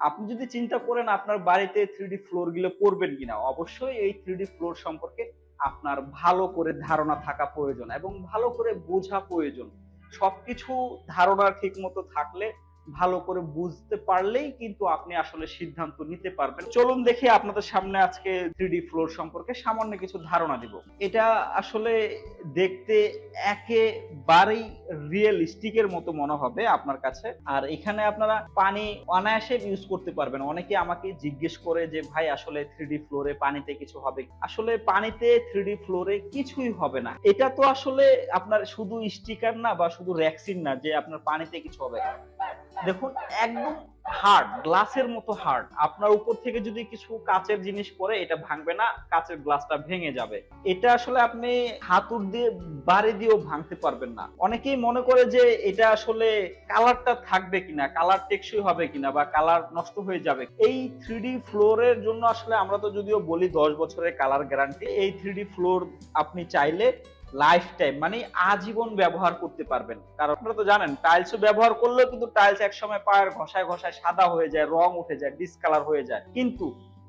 আপনি যদি চিন্তা করেন আপনার বাড়িতে থ্রিডি ফ্লোরগুলো করবেন কিনা, অবশ্যই এই থ্রিডি ফ্লোর সম্পর্কে আপনার ভালো করে ধারণা থাকা প্রয়োজন এবং ভালো করে বোঝা প্রয়োজন। সবকিছু ধারণা ঠিক মতো থাকলে ভালো করে বুঝতে পারলেই কিন্তু আপনি আসলে সিদ্ধান্ত নিতে পারবেন। চলুন দেখি আপনাদের সামনে আজকে থ্রিডি ফ্লোর সম্পর্কে সামান্য কিছু ধারণা দিব। এটা আসলে দেখতে একেবারেই রিয়েলিস্টিকের মতো মনে হবে আপনার কাছে। আর এখানে আপনারা পানি অনায়াসে ইউজ করতে পারবেন। অনেকে আমাকে জিজ্ঞেস করে যে, ভাই, আসলে থ্রিডি ফ্লোরে পানিতে কিছু হবে? আসলে পানিতে থ্রিডি ফ্লোরে কিছুই হবে না। এটা তো আসলে আপনার শুধু স্টিকার না বা শুধু র্যাক্সিন না যে আপনার পানিতে কিছু হবে। দেখুন, একদম হার্ড গ্লাসের মতো হার্ড আপনার উপর থেকে যদি কিছু কাচের জিনিস পড়ে, এটা ভাঙবে না, কাচের গ্লাসটা ভেঙে যাবে। এটা আসলে আপনি হাতুর দিয়ে বাড়ি দিয়েও ভাঙতে পারবেন না। অনেকেই মনে করে যে এটা আসলে কালারটা থাকবে কিনা কালার টেকসই হবে কিনা বা কালার নষ্ট হয়ে যাবে। এই থ্রিডি ফ্লোরের জন্য আসলে আমরা তো যদিও বলি দশ বছরের কালার গ্যারান্টি এই থ্রিডি ফ্লোর আপনি চাইলে লাইফ টাইম মানে আজীবন ব্যবহার করতে পারবেন। কারণ আপনারা তো জানেন টাইলসও ব্যবহার করলেও কিন্তু টাইলস একসময় পায়ের ঘষায় ঘষায় সাদা হয়ে যায়, রং উঠে যায় ডিসকালার হয়ে যায়। কিন্তু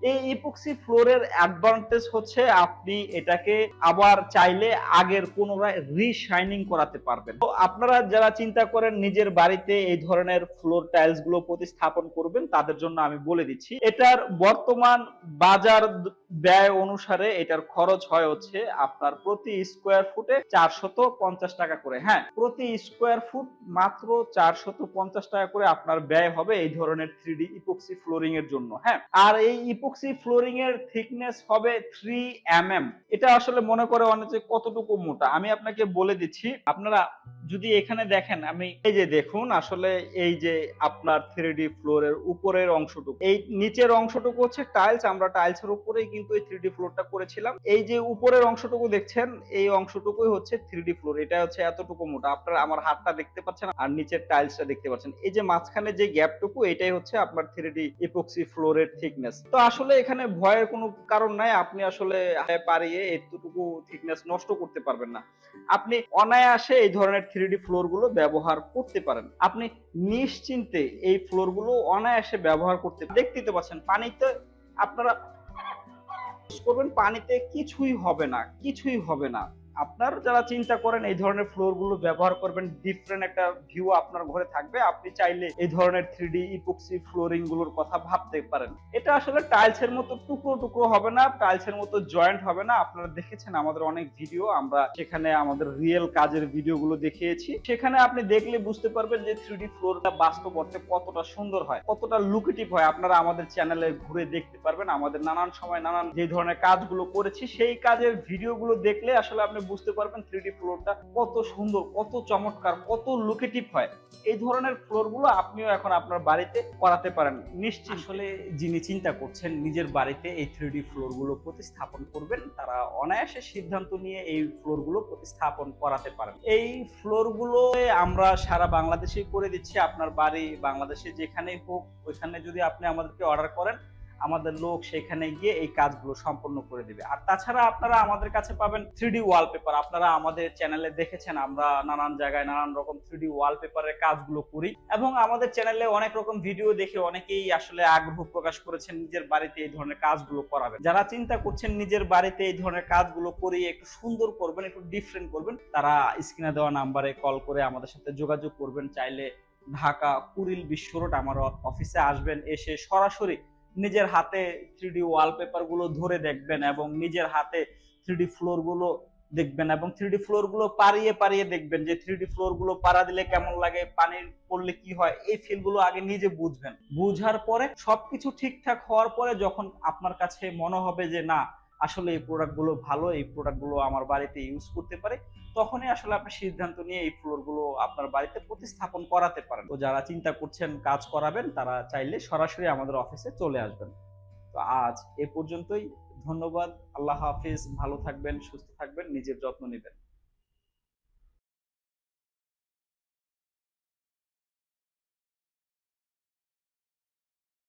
এই ইপক্সি ফ্লোরের অ্যাডভান্টেজ হচ্ছে আপনি এটাকে আবার চাইলে আগের পুনরায় রিশাইনিং করাতে পারবেন। তো আপনারা যারা চিন্তা করেন নিজের বাড়িতে এই ধরনের ফ্লোর টাইলসগুলো প্রতিস্থাপন করবেন, তাদের জন্য আমি বলে দিচ্ছি, এটার বর্তমান বাজার ব্যয় অনুসারে এটার খরচ হয় হচ্ছে আপনার প্রতি স্কোয়ার ফুটে চারশত পঞ্চাশ টাকা করে। হ্যাঁ প্রতি স্কোয়ার ফুট মাত্র চারশত পঞ্চাশ টাকা করে আপনার ব্যয় হবে এই ধরনের থ্রি ডি ইপক্সি ফ্লোরিং এর জন্য। হ্যাঁ আর এই ইপক্সি ফ্লোরিং এর থিকনেস হবে থ্রি এম এম এটা আসলে মনে করে অনেকে কতটুকু মোটা। আমি আপনাকে বলে দিচ্ছি, আপনারা যদি এখানে দেখেন, আমি এই যে দেখুন, আসলে এই যে আপনার থ্রি ডি ফ্লোরের উপরের অংশটুকু, এই নিচের অংশটুকু হচ্ছে টাইলস আমরা টাইলসের উপরেই কিন্তু এই থ্রি ডি ফ্লোরটা করেছিলাম। এই যে উপরের অংশটুকু দেখছেন, এই অংশটুকুই হচ্ছে থ্রি ডি ফ্লোর এটা হচ্ছে এতটুকু মোটা। আপনারা আমার হাতটা দেখতে পাচ্ছেন আর নিচের টাইলসটা দেখতে পাচ্ছেন। এই যে মাঝখানে যে গ্যাপটুকু এটাই হচ্ছে আপনার থ্রি ডি ইপক্সি ফ্লোরের থিকনেস তো আসলে এখানে ভয়ের কোনো কারণ নাই। আপনি আসলে পারিয়ে এতটুকু থিকনেস নষ্ট করতে পারবেন না। আপনি অনায়াসে এই ধরনের থ্রি ফ্লোরগুলো ব্যবহার করতে পারেন। আপনি নিশ্চিন্তে এই ফ্লোরগুলো অনায়াসে ব্যবহার করতে দেখতেই তো পাচ্ছেন, পানিতে আপনারা করবেন, পানিতে কিছুই হবে না, কিছুই হবে না। আপনার যারা চিন্তা করেন এই ধরনের ফ্লোরগুলো ব্যবহার করবেন ডিফারেন্ট একটা ভিউ আপনার ঘরে থাকবে। আপনি চাইলে এই ধরনের থ্রি ডি ইপক্সি ফ্লোরিংগুলোর কথা ভাবতে পারেন। এটা আসলে টাইলস এর মতো টুকরো টুকরো হবে না টাইলস এর মতো জয়েন্ট হবে না। আপনারা দেখেছেন আমাদের অনেক ভিডিও আমরা সেখানে আমাদের রিয়েল কাজের ভিডিও গুলো দেখিয়েছি। সেখানে আপনি দেখলে বুঝতে পারবেন যে থ্রি ডি ফ্লোরটা বাস্তব অর্থে কতটা সুন্দর হয়, কতটা লুকেটিভ হয়। আপনারা আমাদের চ্যানেলে ঘুরে দেখতে পারবেন। আমাদের নানান সময় নানান যে ধরনের কাজগুলো করেছি, সেই কাজের ভিডিওগুলো দেখলে আসলে আপনি বুঝতে পারবেন থ্রি ডি ফ্লোরটা কত সুন্দর, কত চমৎকার, কত লুকেটিভ হয়। এই ধরনের ফ্লোরগুলো আপনিও এখন আপনার বাড়িতে করাতে পারেন। নিশ্চিত আসলে যিনি চিন্তা করছেন, নিজের বাড়িতে এই থ্রি ডি ফ্লোরগুলো প্রতিস্থাপন করবেন, তারা অনায়াসে সিদ্ধান্ত নিয়ে এই ফ্লোরগুলো প্রতিস্থাপন করাতে পারেন। এই ফ্লোরগুলো আমরা সারা বাংলাদেশে করে দিচ্ছি। আপনার বাড়ি বাংলাদেশে যেখানেই হোক, ওইখানে যদি আপনি আমাদেরকে অর্ডার করেন আমাদের লোক সেখানে গিয়ে এই কাজগুলো সম্পন্ন করে দিবে। আর তাছাড়া আপনারা আমাদের কাছে পাবেন থ্রি ওয়ালপেপার আপনারা আমাদের চ্যানেলে দেখেছেন, আমরা নানান জায়গায় নানান রকম থ্রি ওয়ালপেপারের কাজগুলো করি এবং আমাদের চ্যানেলে অনেক রকম ভিডিও দেখে অনেকেই আসলে আগ্রহ প্রকাশ করেছেন নিজের বাড়িতে এই ধরনের কাজগুলো করাবেন। যারা চিন্তা করছেন নিজের বাড়িতে এই ধরনের কাজগুলো করিয়ে একটু সুন্দর করবেন, একটু ডিফারেন্ট করবেন, তারা স্ক্রিনে দেওয়া নাম্বারে কল করে আমাদের সাথে যোগাযোগ করবেন। চাইলে ঢাকা কুড়িল বিশ্ব রোড আমার অফিসে আসবেন, এসে সরাসরি নিজের হাতে থ্রিডি ওয়ালপেপারগুলো ধরে দেখবেন এবং নিজের হাতে থ্রিডি ফ্লোরগুলো দেখবেন এবং থ্রিডি ফ্লোরগুলো পারিয়ে পারিয়ে দেখবেন যে থ্রিডি ফ্লোরগুলো পাড়া দিলে কেমন লাগে পানি পড়লে কি হয়, এই ফিলগুলো আগে নিজে বুঝবেন। বুঝার পরে সবকিছু ঠিকঠাক হওয়ার পরে যখন আপনার কাছে মনে হবে যে, না, আসলে এই প্রোডাক্টগুলো ভালো, এই প্রোডাক্টগুলো আমার বাড়িতে ইউজ করতে পারে তখনই আসলে আপনি সিদ্ধান্ত নিয়ে এই ফ্লোরগুলো আপনার বাড়িতে প্রতিস্থাপন করাতে পারেন। তো যারা চিন্তা করছেন কাজ করাবেন, তারা চাইলে সরাসরি আমাদের অফিসে চলে আসবেন। তো আজ এ পর্যন্তই। ধন্যবাদ। আল্লাহ হাফিজ। ভালো থাকবেন, সুস্থ থাকবেন, নিজের যত্ন নেবেন।